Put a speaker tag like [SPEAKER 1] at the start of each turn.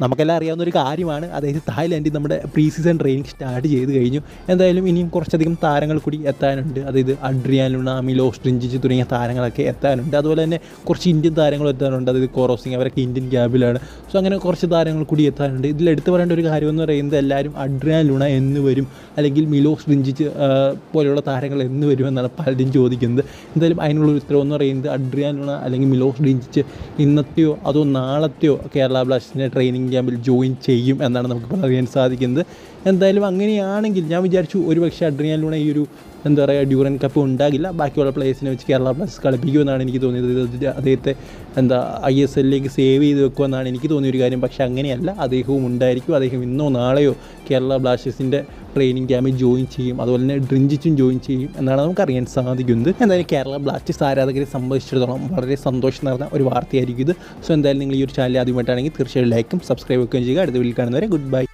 [SPEAKER 1] നമുക്കെല്ലാം അറിയാവുന്ന ഒരു കാര്യമാണ്. അതായത് തായ്ലാൻഡിൽ നമ്മുടെ പ്രീ സീസൺ ട്രെയിനിങ് സ്റ്റാർട്ട് ചെയ്ത് കഴിഞ്ഞു. എന്തായാലും ഇനിയും കുറച്ചധികം താരങ്ങൾ കൂടി എത്താനുണ്ട്. അതായത് അഡ്രിയാൻ ലുണാമി മിലോസ് ഡ്രിഞ്ചിച്ച് തുടങ്ങിയ താരങ്ങളൊക്കെ എത്താനുണ്ട്. അതുപോലെ തന്നെ കുറച്ച് ഇന്ത്യൻ താരങ്ങളും എത്താനുണ്ട്. അതായത് കോറോസിംഗ് അവരൊക്കെ ഇന്ത്യൻ ക്യാബിലാണ് സോ അങ്ങനെ കുറച്ച് താരങ്ങൾ കൂടി എത്താനുണ്ട്. ഇതിൽ എടുത്തു പറയേണ്ട ഒരു കാര്യം എന്ന് പറയുന്നത് എല്ലാവരും അഡ്രിയാൻ ലുണ എന്ന് വരും. അല്ലെങ്കിൽ മിലോസ് സ്ട്രിഞ്ചിച്ച് പോലെയുള്ള താരങ്ങൾ എന്ന് വരും എന്നാണ് പലരും ചോദിക്കുന്നത്. എന്തായാലും അതിനുള്ള ഒരു ഉത്തരവ് എന്ന് പറയുന്നത് അഡ്രിയാൻ ലുണ അല്ലെങ്കിൽ മിലോസ് സ്ട്രിഞ്ചിച്ച് ഇന്നത്തെയോ അതോ നാളത്തെയോ കേരള ബ്ലാസ്റ്റേഴ്സിന്റെ ട്രെയിനിങ് ക്യാമ്പിൽ ജോയിൻ ചെയ്യും എന്നാണ് നമുക്ക് പറയാൻ സാധിക്കുന്നത്. എന്തായാലും അങ്ങനെയാണെങ്കിൽ ഞാൻ വിചാരിച്ചു ഒരു പക്ഷേ അഡ്രിയാനിലൂടെ ഈ ഒരു എന്താ പറയുക ഡ്യൂറൻ കപ്പ് ഉണ്ടാകില്ല. ബാക്കിയുള്ള പ്ലേയേഴ്സിനെ വെച്ച് കേരള ബ്ലാസ്റ്റേഴ്സ് കളിപ്പിക്കുമെന്നാണ് എനിക്ക് തോന്നിയത്. അദ്ദേഹത്തെ എന്താ ഐ എസ് എല്ലിലേക്ക് സേവ് ചെയ്ത് വെക്കുമെന്നാണ് എനിക്ക് തോന്നിയ ഒരു കാര്യം. പക്ഷേ അങ്ങനെയല്ല. അദ്ദേഹവും ഉണ്ടായിരിക്കും. അദ്ദേഹം ഇന്നോ നാളെയോ കേരള ബ്ലാസ്റ്റേഴ്സിന്റെ ട്രെയിനിങ് ക്യാമ്പിൽ ജോയിൻ ചെയ്യും അതുപോലെ തന്നെ ഡ്രിഞ്ചിച്ചും ജോയിൻ ചെയ്യും എന്നാണ് നമുക്ക് അറിയാൻ സാധിക്കുന്നത്. എന്തായാലും കേരള ബ്ലാസ്റ്റേഴ്സ് ആരാധകരെ സംബന്ധിച്ചിടത്തോളം വളരെ സന്തോഷം നിറഞ്ഞ ഒരു വാർത്തയായിരിക്കും ഇത്. സോ എന്തായാലും നിങ്ങൾ ഈ ഒരു ചാനൽ ആദ്യമായിട്ടാണെങ്കിൽ തീർച്ചയായും ലൈക്കും സബ്സ്ക്രൈബ് ഒക്കെ ചെയ്യുക. അടുത്ത വീട്ടിൽ കാണുന്നവരെ ഗുഡ് ബൈ